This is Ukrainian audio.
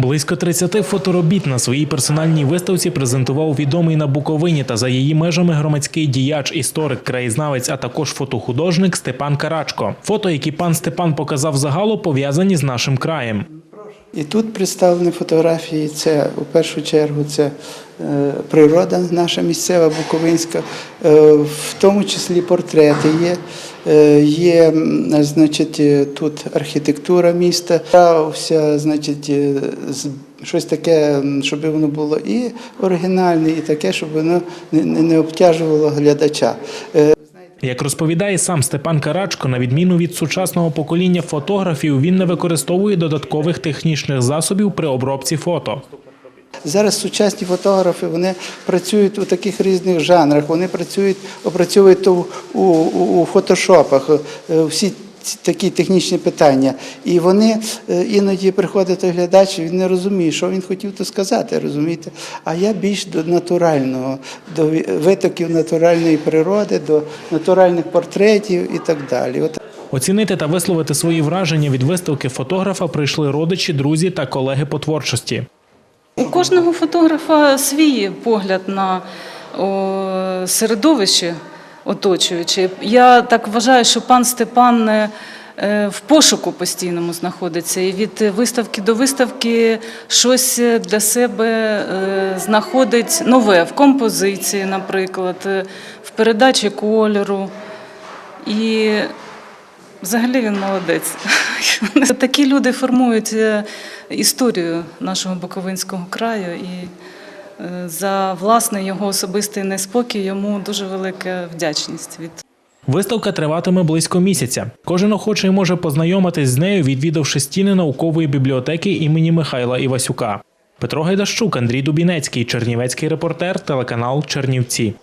Близько 30 фоторобіт на своїй персональній виставці презентував відомий на Буковині та за її межами громадський діяч, історик, краєзнавець, а також фотохудожник Степан Карачко. Фото, які пан Степан показав загалу, пов'язані з нашим краєм. І тут представлені фотографії. Це у першу чергу це е, природа наша місцева Буковинська, е, в тому числі портрети є. Е, Є, значить, тут архітектура міста, Старався, значить, щось таке, щоб воно було і оригінальне, і таке, щоб воно не обтяжувало глядача. Як розповідає сам Степан Карачко, на відміну від сучасного покоління фотографів, він не використовує додаткових технічних засобів при обробці фото. Зараз сучасні фотографи вони працюють у таких різних жанрах. Вони працюють, опрацьовують у, у, у фотошопах е, всі такі технічні питання. І вони е, іноді приходить глядач, він не розуміє, що він хотів то сказати, розумієте? А я більш до натурального, до витоків натуральної природи, до натуральних портретів і так далі. Оцінити та висловити свої враження від виставки фотографа прийшли родичі, друзі та колеги по творчості. У кожного фотографа свій погляд на середовище оточуюче. Я так вважаю, що пан Степан е, е, в пошуку постійному знаходиться. І від виставки до виставки щось для себе е, знаходить нове в композиції, наприклад, в передачі кольору. І Взагалі він молодець. Такі люди формують історію нашого Буковинського краю, і за власний його особистий неспокій йому дуже велика вдячність від Виставка триватиме близько місяця. Кожен охочий може познайомитись з нею, відвідавши стіни наукової бібліотеки імені Михайла Івасюка. Петро Гайдащук, Андрій Дубінецький, Чернівецький репортер, телеканал Чернівці.